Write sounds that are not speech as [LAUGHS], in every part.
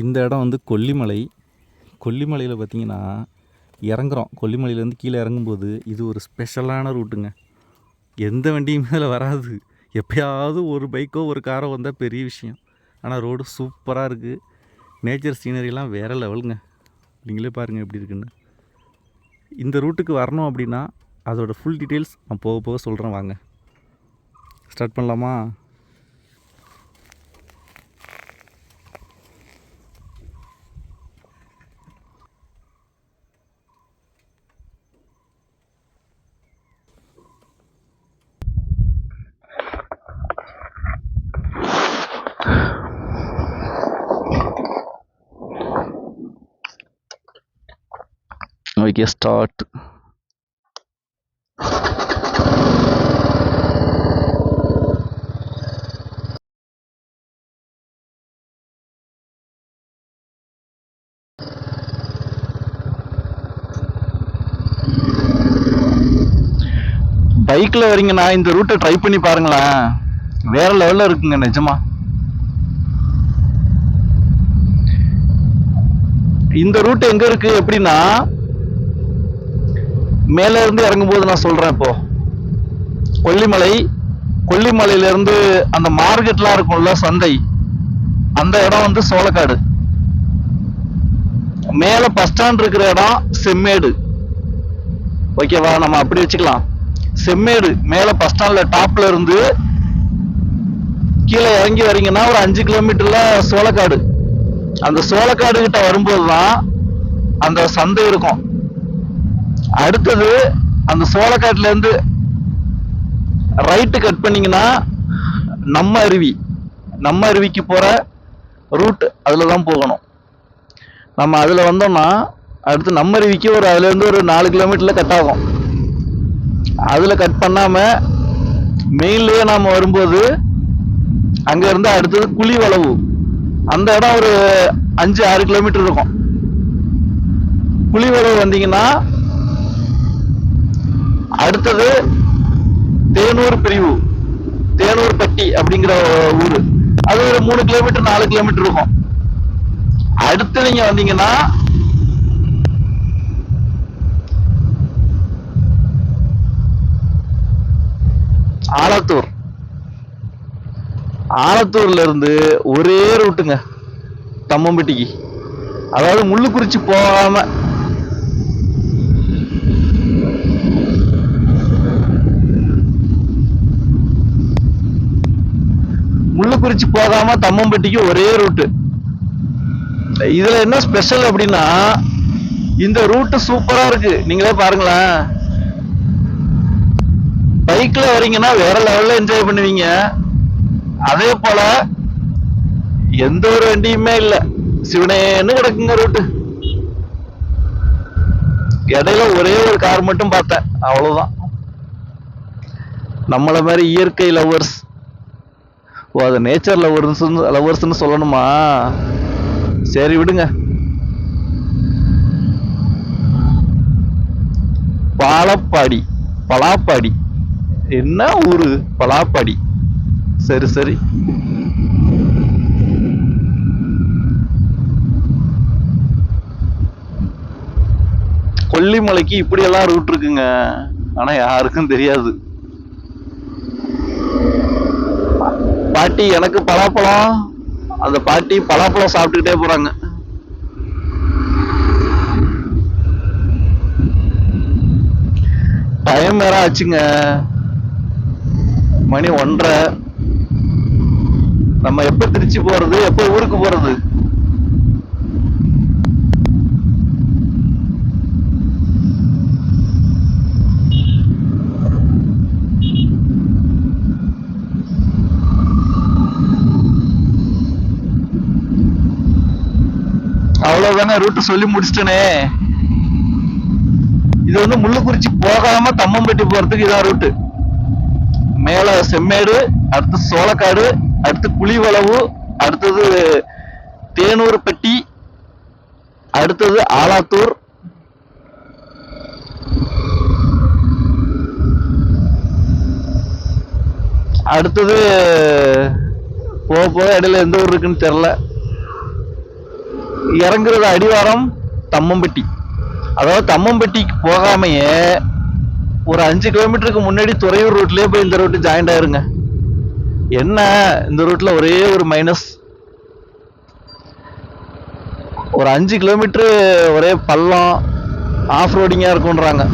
இந்த இடம் வந்து கொல்லிமலை. கொல்லிமலையில் பார்த்தீங்கன்னா இறங்குறோம். கொல்லிமலையிலேருந்து கீழே இறங்கும்போது இது ஒரு ஸ்பெஷலான ரூட்டுங்க எந்த வண்டியும் அதில் வராது. எப்பயாவது ஒரு பைக்கோ ஒரு காரோ வந்தால் பெரிய விஷயம். ஆனால் ரோடு சூப்பராக இருக்குது நேச்சர் சீனரிலாம் வேறு லெவலுங்க நீங்களே பாருங்கள் எப்படி இருக்குன்னு. இந்த ரூட்டுக்கு வரணும் அப்படின்னா அதோட ஃபுல் டீட்டெயில்ஸ் நான் போக போக சொல்கிறேன் வாங்க. ஸ்டார்ட் பண்ணலாமா? ஓகே ஸ்டார்ட் பைக்கில் வரீங்கண்ணா இந்த ரூட்டை ட்ரை பண்ணி பாருங்களேன். வேற லெவலில் இருக்குங்க நிஜமா. இந்த ரூட் எங்க இருக்கு? எப்படின்னா மேல இருந்து இறங்கும்போது நான் சொல்றேன் இப்போ. கொல்லிமலை கொல்லிமலையில இருந்து அந்த மார்க்கெட்லாம் இருக்கும்ல சந்தை. அந்த இடம் வந்து சோளக்காடு. மேல பஸ் ஸ்டாண்ட் இருக்கிற இடம் செம்மேடு. ஓகேவா? நம்ம அப்படி வச்சுக்கலாம். செம்மேடு. மேல பஸ் ஸ்டாண்ட்ல டாப்ல இருந்து கீழே இறங்கி வரீங்கன்னா ஒரு அஞ்சு கிலோமீட்டர்ல சோளக்காடு. அந்த சோளக்காடு கிட்ட வரும்போது தான் அந்த சந்தை இருக்கும். அடுத்தது அந்த சோளக்காட்டுல இருந்து ரைட்டு கட் பண்ணீங்கன்னா நம்ம அருவி நம்ம அருவிக்கு போற ரூட் அதுல தான் போகணும். நம்ம அதுல வந்தோம்னா அடுத்து நம்ம அருவிக்கு ஒரு அதுல இருந்து ஒரு நாலு கிலோமீட்டர்ல கட் ஆகும். அதுல கட் பண்ணாம மெயின்லயே நாம வரும்போது அங்க இருந்து அடுத்தது குழி வளவு. அந்த இடம் ஒரு அஞ்சு ஆறு கிலோமீட்டர் இருக்கும். குழி வளவு வந்தீங்கன்னா அடுத்தது தேனூர் பிரிவு. தேனூர் பட்டி அப்படிங்கிற ஊரு. அது ஒரு மூணு கிலோமீட்டர் நாலு கிலோமீட்டர் இருக்கும். அடுத்து நீங்க வந்தீங்கன்னா ஆலத்தூர். ஆலத்தூர்ல இருந்து ஒரே ரூட்டுங்க தம்மம்பட்டிக்கு. அதாவது முள்ளுக்குறிச்சி போகாம கள்ளக்குறிச்சி போகாம தம்மம்பட்டிக்கு ஒரே ரூட்டு இதுல என்ன ஸ்பெஷல் அப்படின்னா இந்த ரூட் சூப்பரா இருக்கு. நீங்களே பாருங்களேன். பைக்ல வரீங்கன்னா வேற லெவல்ல என்ஜாய் பண்ணுவீங்க. அதே போல எந்த ஒரு வண்டியுமே இல்ல. சிவனேன்னு கிடக்குங்க ரூட்டு இடையில ஒரே ஒரு கார் மட்டும் பார்த்தேன். அவ்வளவுதான். நம்மள மாதிரி இயற்கை லவ்வர்ஸ் ஓ அது நேச்சர் லவர்ஸ் லவர்ஸ்னு சொல்லணுமா? சரி விடுங்க. பாலப்பாடி பலாப்பாடி. என்ன ஊரு? பலாப்பாடி. சரி சரி. கொல்லிமலைக்கு இப்படி எல்லாம் ரூட் இருக்குங்க. ஆனா யாருக்கும் தெரியாது. பாட்டி எனக்கு பலாப்பழம். அந்த பாட்டி பலாப்பழம் சாப்பிட்டுக்கிட்டே போறாங்க. டைம் வேற ஆச்சுங்க. மணி ஒன்றரை. நம்ம எப்ப திருச்சி போறது எப்ப ஊருக்கு போறது? அவ்வளவுதானே ரூட்டு சொல்லி முடிச்சிட்டனே. இது வந்து முள்ளுக்குறிச்சி போகாம தம்மம்பட்டி போறதுக்கு இதான் ரூட்டு மேல செம்மேடு அடுத்து சோளக்காடு அடுத்து புலிவளவு அடுத்தது தேனூர்பட்டி அடுத்தது ஆலாத்தூர். அடுத்தது போக போக இடையில எந்த ஊர் இருக்குன்னு தெரியல. இறங்குறது அடிவாரம் தம்மம்பட்டி. அதாவது தம்மம்பட்டிக்கு போகாமையே ஒரு அஞ்சு கிலோமீட்டருக்கு முன்னாடி துறையூர் ரூட்லேயே போய் இந்த ரோட்டு ஜாயிண்ட் ஆயிருங்க. என்ன? இந்த ரோட்டில் ஒரே ஒரு மைனஸ் ஒரு அஞ்சு கிலோமீட்டரு ஒரே பள்ளம் ஆஃப் ரோடிங்காக இருக்குன்றாங்க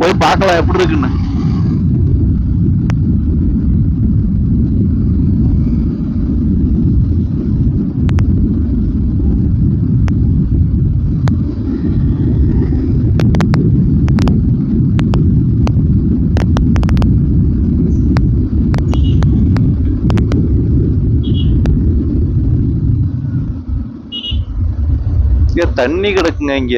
போய் பார்க்கலாம் எப்படி இருக்குன்னு இங்க தண்ணி கிடக்குங்க இங்க.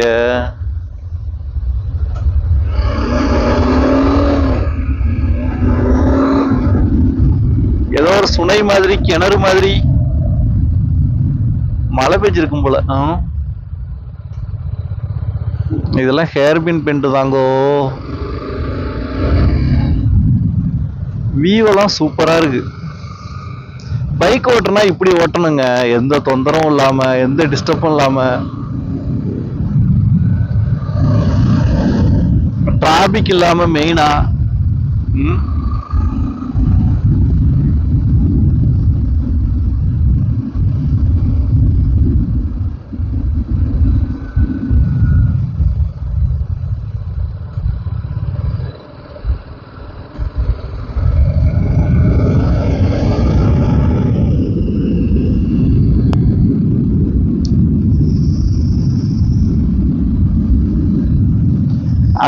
ஏதோ ஒரு சுனை மாதிரி கிணறு மாதிரி. மழை பெஞ்சிருக்கும் போல. இதெல்லாம் ஹேர்பின் பெயிண்ட் தாங்கோ. வியூவெல்லாம் சூப்பரா இருக்கு. பைக் ஓட்டுனா இப்படி ஓட்டணுங்க. எந்த தொந்தரவும் இல்லாம எந்த டிஸ்டர்பும் இல்லாம. பாபிக்கு இல்லாம மெயினா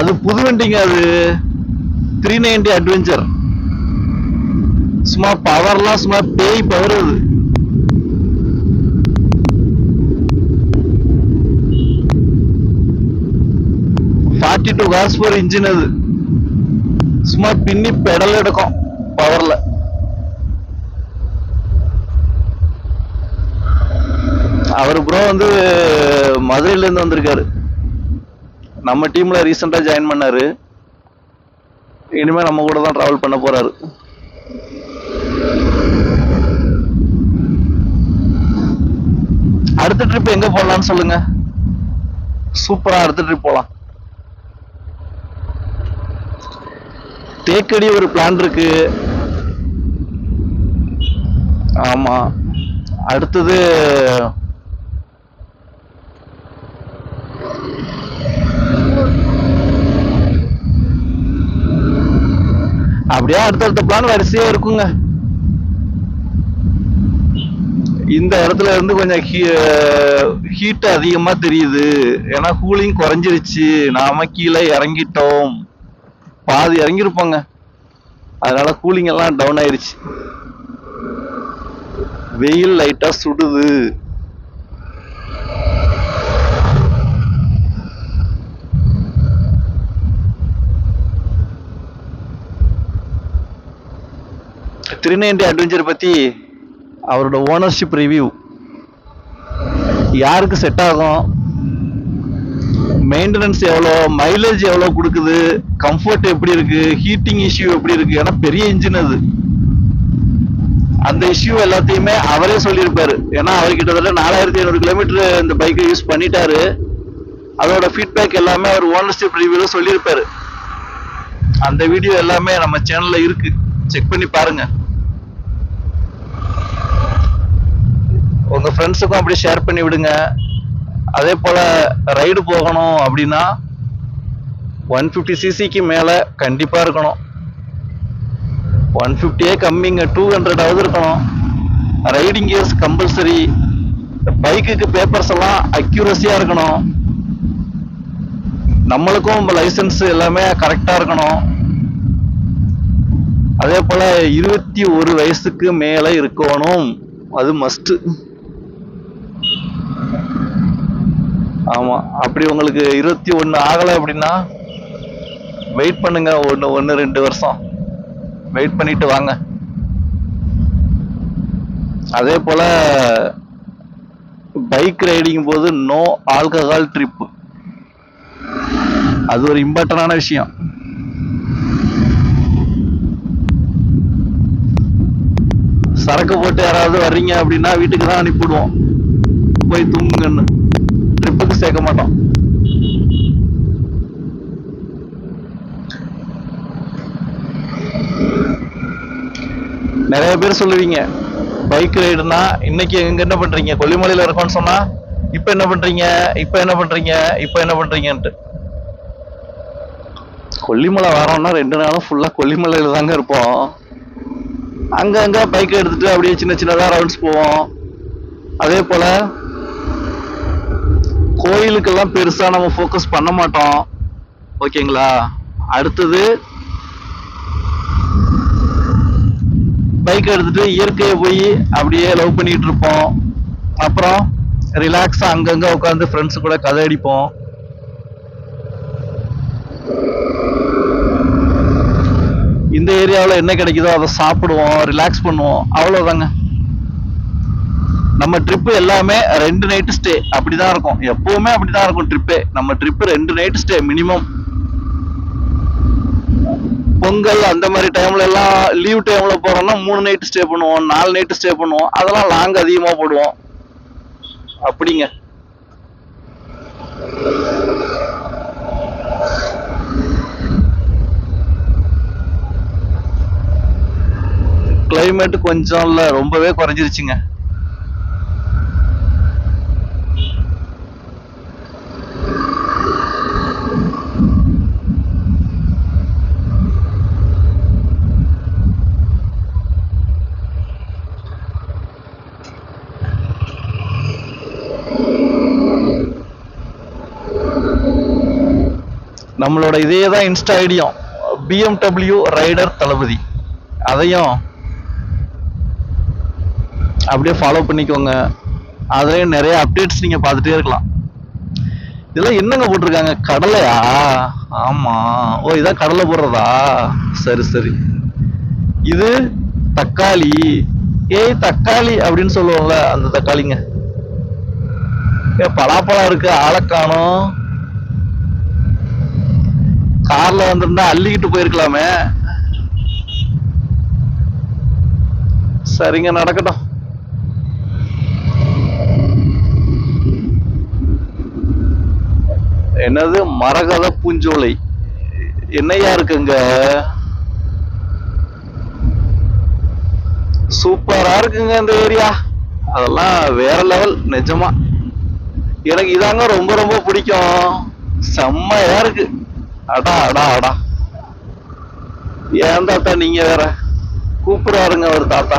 அது புது வண்டிங்க அது. த்ரீ நைன்டி அட்வென்ச்சர் சும்மா பவர்லாம் சும்மா பேய் பவர் அது. Forty two horse per engine அது. சும்மா பின்னி பெடல் எடுக்கும் பவர்ல அவர் ப்ரோ வந்து மதுரையில இருந்து வந்திருக்காரு. நம்ம டீம்ல ரீசெண்டா ஜாயின் பண்ணாரு. இனிமே நம்ம கூட தான் டிராவல் பண்ண போறாரு. அடுத்த ட்ரிப் எங்க போலாம்னு சொல்லுங்க. சூப்பரா அடுத்த ட்ரிப் போலாம். தேக்கடி ஒரு பிளான் இருக்கு. ஆமா. அடுத்தது அப்படியே அடுத்தடுத்த பிளான் வரிசையா இருக்குங்க. இந்த இடத்துல இருந்து கொஞ்சம் ஹீட் அதிகமா தெரியுது. ஏன்னா கூலிங் குறைஞ்சிருச்சு. நாம கீழே இறங்கிட்டோம். பாதி இறங்கிருப்போங்க அதனால கூலிங் எல்லாம் டவுன் ஆயிருச்சு. வெயில் லைட்டா சுடுது. த்ரீ அட்வென்ச்சர் பத்தி அவரோட ஓனர்ஷிப் ரிவ்யூ யாருக்கு செட் ஆகும்? மெயின்டெனன்ஸ் எவ்வளோ? மைலேஜ் எவ்வளோ கொடுக்குது? கம்ஃபர்ட் எப்படி இருக்கு? ஹீட்டிங் இஷ்யூ எப்படி இருக்கு? ஏன்னா பெரிய இன்ஜின் அது. அந்த இஷ்யூ எல்லாத்தையுமே அவரே சொல்லியிருப்பாரு. ஏன்னா அவர் கிட்டத்தட்ட நாலாயிரத்தி ஐநூறு கிலோமீட்டர் இந்த பைக்கை யூஸ் பண்ணிட்டாரு. அதோட ஃபீட்பேக் எல்லாமே அவர் ஓனர்ஷிப் ரிவ்யூல சொல்லியிருப்பாரு. அந்த வீடியோ எல்லாமே நம்ம சேனல்ல இருக்கு. செக் பண்ணி பாருங்க. உங்கள் ஃப்ரெண்ட்ஸுக்கும் அப்படி ஷேர் பண்ணி விடுங்க. அதே போல் ரைடு போகணும் அப்படின்னா ஒன் ஃபிஃப்டி சிசிக்கு மேலே கண்டிப்பாக இருக்கணும். ஒன் ஃபிஃப்டியே கம்மிங்க டூ ஹண்ட்ரடாவது இருக்கணும். ரைடிங் கியர்ஸ் கம்பல்சரி பைக்குக்கு பேப்பர்ஸ் எல்லாம் அக்யூரஸியாக இருக்கணும். நம்மளுக்கும் லைசன்ஸ் எல்லாமே கரெக்டாக இருக்கணும். அதே போல் இருபத்தி ஒரு வயசுக்கு மேலே இருக்கணும். அது மஸ்ட்டு ஆமாம் அப்படி உங்களுக்கு இருபத்தி ஒன்று ஆகலை அப்படின்னா வெயிட் பண்ணுங்க ஒன்று ஒன்று ரெண்டு வருஷம். வெயிட் பண்ணிட்டு வாங்க. அதே போல் பைக் ரைடிங் போது நோ ஆல்கஹால் ட்ரிப் அது ஒரு இம்பார்ட்டண்டான விஷயம். சரக்கு போட்டு யாராவது வர்றீங்க அப்படின்னா வீட்டுக்கு தான் அனுப்பிவிடுவோம். போய் தூங்குங்கன்னு. ட்ரிப்புக்கு சேர்க்க மாட்டோம் நிறைய பேர் சொல்லுவீங்க பைக் ரைடுனா இன்னைக்கு எங்க என்ன பண்றீங்க? கொல்லிமலையில இருக்கோம்னு சொன்னா இப்ப என்ன பண்றீங்க? இப்ப என்ன பண்றீங்க? இப்ப என்ன பண்றீங்கன்ட்டு. கொல்லிமலை வரோம்னா ரெண்டு நாளும் ஃபுல்லா கொல்லிமலையில தாங்க இருப்போம். அங்க அங்க பைக் எடுத்துட்டு அப்படியே சின்ன சின்னதா ரவுண்ட்ஸ் போவோம். அதே போல கோயிலுக்கெல்லாம் பெருசா நம்ம ஃபோக்கஸ் பண்ண மாட்டோம். ஓகேங்களா? அடுத்தது பைக் எடுத்துட்டு இயற்கையை போய் அப்படியே லவ் பண்ணிட்டு இருப்போம். அப்புறம் ரிலாக்ஸா அங்கங்க உட்காந்து ஃப்ரெண்ட்ஸ் கூட கதை அடிப்போம். இந்த ஏரியாவில் என்ன கிடைக்குதோ அதை சாப்பிடுவோம் ரிலாக்ஸ் பண்ணுவோம். அவ்வளோதாங்க நம்ம ட்ரிப்பு எல்லாமே ரெண்டு நைட்டு ஸ்டே அப்படிதான் இருக்கும். எப்பவுமே அப்படிதான் இருக்கும் ட்ரிப்பே நம்ம ட்ரிப்பு ரெண்டு நைட்டு ஸ்டே மினிமம் பொங்கல் அந்த மாதிரி டைம்ல எல்லாம் லீவ் டைம்ல போறோம்னா மூணு நைட் ஸ்டே பண்ணுவோம் நாலு நைட் ஸ்டே பண்ணுவோம். அதெல்லாம் லாங் அதிகமா போடுவோம். அப்படிங்க. கிளைமேட் கொஞ்சம் இல்ல ரொம்பவே குறைஞ்சிருச்சுங்க. நம்மளோட இதே தான் இன்ஸ்டா ஐடியும் பிஎம்டபிள்யூ ரைடர் தளபதி. அதையும் அப்படியே ஃபாலோ பண்ணிக்கோங்க. அதுலேயும் நிறைய அப்டேட்ஸ் நீங்க பார்த்துட்டே இருக்கலாம். இதெல்லாம் என்னங்க போட்டிருக்காங்க? கடலையா? ஆமா. ஓ இதான் கடலை போடுறதா? சரி சரி. இது தக்காளி. ஏய் தக்காளி அப்படின்னு சொல்லுவோம்ல அந்த தக்காளிங்க. ஏ பலாப்பழம் இருக்கு ஆளை கார்ல வந்திருந்தா அள்ளிக்கிட்டு போயிருக்கலாமே. சரிங்க நடக்கட்டும். என்னது? மரகத பூஞ்சோலை. என்னையா இருக்குங்க? சூப்பரா இருக்குங்க இந்த ஏரியா. அதெல்லாம் வேற லெவல் நிஜமா. எனக்கு இதாங்க ரொம்ப ரொம்ப பிடிக்கும். செம்மையா இருக்கு. அடா அடா அடா. ஏன் தாத்தா நீங்க வேற? கூப்பிடுவாருங்க ஒரு தாத்தா.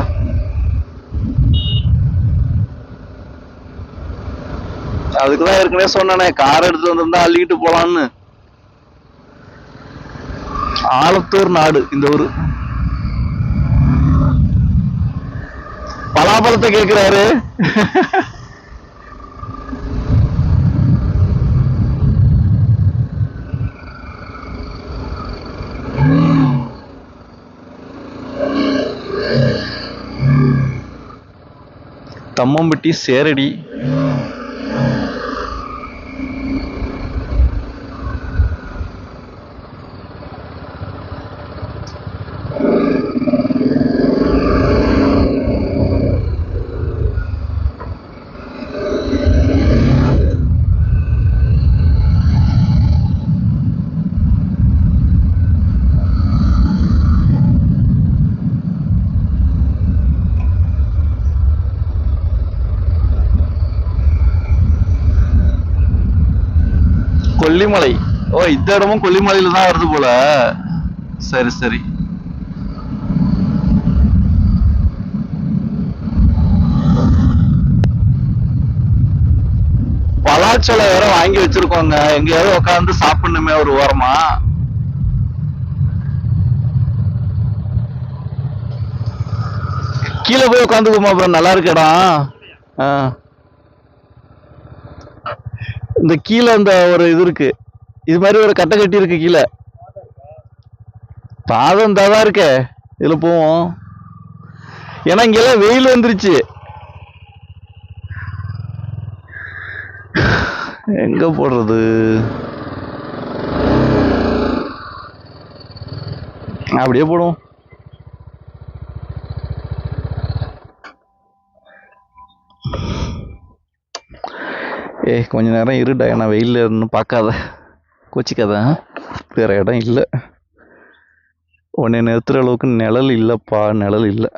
அதுக்குதான் ஏற்கனவே சொன்னனே கார் எடுத்து வந்திருந்தா அள்ளிக்கிட்டு போலான்னு. ஆலத்தூர் நாடு இந்த ஊரு. பலாபலத்தை கேக்குறாரு. [LAUGHS] தம்மம்பட்டி சேரடி கொல்லிமலை. ஓ இந்த இடமும் கொல்லிமலையில தான் வருது போல. சரி சரி. பலாச்சோளம் வேற வாங்கி வச்சிருக்கோங்க. எங்கேயாவது உட்காந்து சாப்பிடணுமே ஒரு ஓரமா. கீழே போய் உட்காந்துக்குமா அப்புறம் நல்லா இருக்கடா ஆ. இந்த கீழே இந்த ஒரு இது இருக்கு. இது மாதிரி ஒரு கட்டை கட்டி இருக்கு கீழே. பாதம் தான் இருக்கே. இதுல போவோம். ஏன்னா இங்கெல்லாம் வெயில் வந்துருச்சு. எங்க போடுறது அப்படியே போடுவோம். ஏய் கொஞ்ச நேரம் இருடா நான் வெயிலில் இருந்து பார்க்காத. கோச்சிக்காத வேறு வேற இடம் இல்லை. உன்னை நிறுத்துற அளவுக்கு நிழல் இல்லைப்பா நிழல் இல்லை.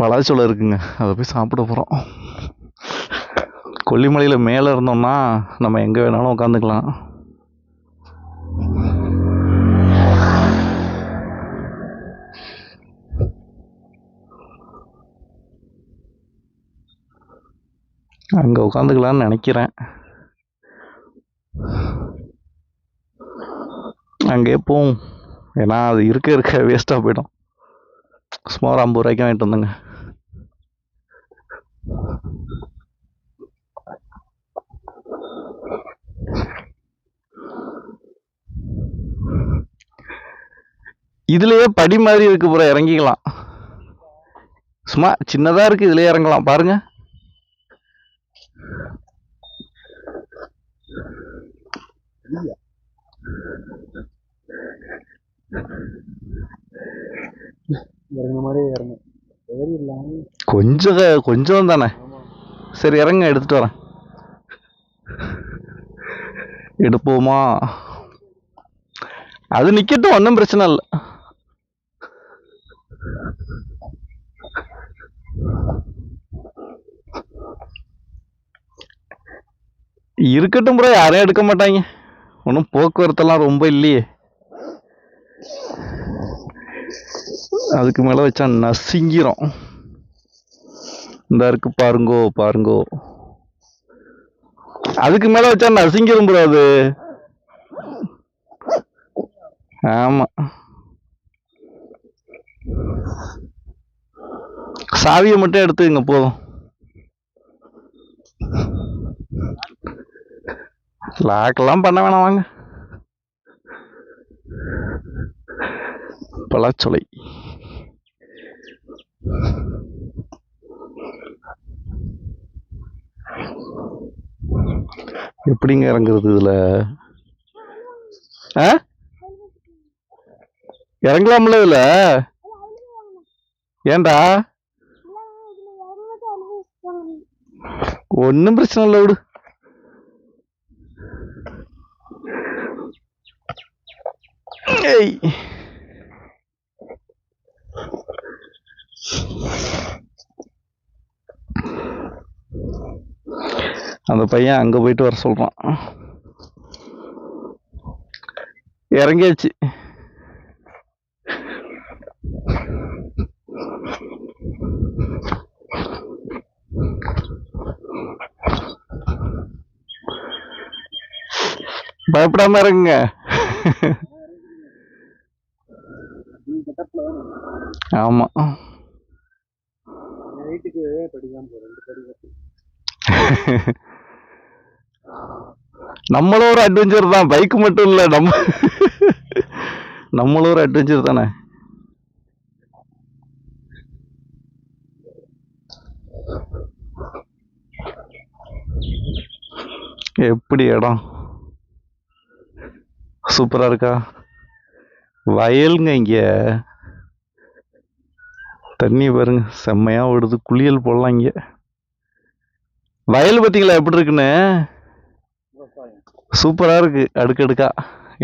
பலாச்சோளம் இருக்குங்க அதை போய் சாப்பிட போகிறோம் கொல்லிமலையில் மேலே இருந்தோம்னா நம்ம எங்கே வேணாலும் உட்காந்துக்கலாம். அங்கே உட்காந்துக்கலான்னு நினைக்கிறேன். அங்கேயே போவோம். ஏன்னா அது இருக்க இருக்க வேஸ்ட்டாக போயிடும். சுமார் ஒரு ஐம்பது ரூபாய்க்கு வாங்கிட்டு வந்தேங்க. இதுலயே படி மாதிரி இருக்கு புற இறங்கிக்கலாம். சும்மா சின்னதா இருக்கு இதுலயே இறங்கலாம். பாருங்க இறங்குன மாதிரி இறங்கும் ஏறி இல்லாம. கொஞ்சம் கொஞ்சம் தானே. சரி இறங்க எடுத்துட்டு வரேன். எடுப்போமா? அது நிக்கட்டும் ஒன்றும் பிரச்சனை இல்லை. இருக்கட்டும் ப்ரோ யாரையும் எடுக்க மாட்டாங்க. ஒன்றும் போக்குவரத்தெல்லாம் ரொம்ப இல்லையே. அதுக்கு மேலே வச்சா நசுங்கிரும். இந்த இருக்கு பாருங்கோ பாருங்கோ. அதுக்கு மேல வச்சா நசுங்கிரும் ப்ரோ அது. ஆமா. சாவியை மட்டும் எடுத்துங்க போதும். லாக்கெல்லாம் பண்ண வேணாம் வாங்க. பலாச்சொலை எப்படிங்க இறங்குறது இதுல? ஆ? இறங்கலாம்ல இதுல? ஏன்டா? ஒன்றும் பிரச்சனை இல்லை விடு. ஏய். அந்த பையன் அங்க போயிட்டு வர சொல்றான். இறங்கியாச்சு. பயப்படாம இறங்குங்க. ஆமா. நைட்டுக்கு நம்மளும் ஒரு அட்வென்ச்சர் தான். பைக் மட்டும் இல்ல நம்ம நம்மளும் ஒரு அட்வென்ச்சர் தானே? எப்படி இடம்? சூப்பரா இருக்கா? வயலுங்க இங்க. தண்ணி பாருங்க செம்மையா ஓடுது. குளியல் போடலாம் இங்க. வயல் பார்த்தீங்களா எப்படி இருக்குன்னு? சூப்பராக சூப்பரா இருக்கு அடுக்கடுக்கா.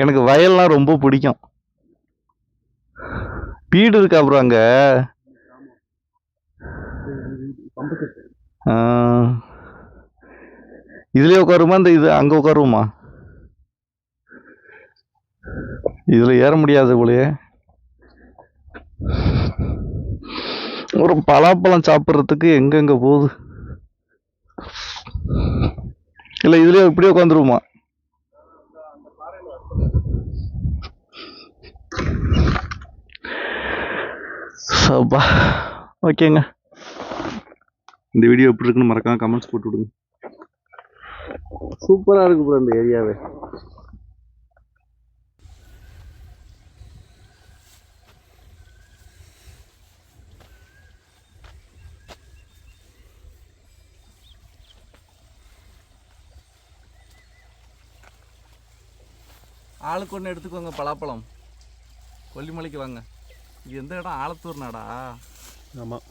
எனக்கு வயல்லாம் ரொம்ப பிடிக்கும். வீடு இருக்கா அப்புறம் அங்க? பம்பு இதுலயே உட்காருமா இந்த இது அங்க உட்காருவோமா? இதுல ஏற முடியாது போலயே. ஒரு பலாப்பழம் சாப்பிட்றதுக்கு எங்கெங்க போகுது? இல்ல இதுலயே இப்படியே உட்காந்துருவோமா? சப்பா. ஓகேங்க. இந்த வீடியோ எப்படி இருக்குன்னு மறக்காம கமெண்ட்ஸ் போட்டு விடுங்க. சூப்பரா இருக்கு ப்ரோ இந்த ஏரியாவே ஆளுக்கு ஒன்று எடுத்துக்கோங்க பலாப்பழம். கொல்லிமலைக்கு வாங்க. இது எந்த இடம்? ஆலத்தூர் நாடா ஆமாம்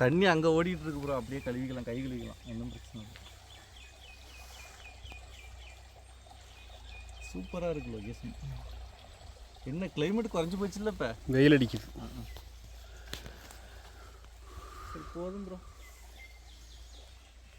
தண்ணி அங்கே ஓடிட்டு இருக்கு ப்ரோ அப்படியே கழுவிக்கலாம் கை கழுவிக்கலாம். ஒன்றும் பிரச்சனை இல்லை. சூப்பராக இருக்கு லொகேஷன் என்ன கிளைமேட் குறைஞ்சி போச்சுல்ல இப்போ? வெயில் அடிக்குது. சரி போதும் ப்ரோ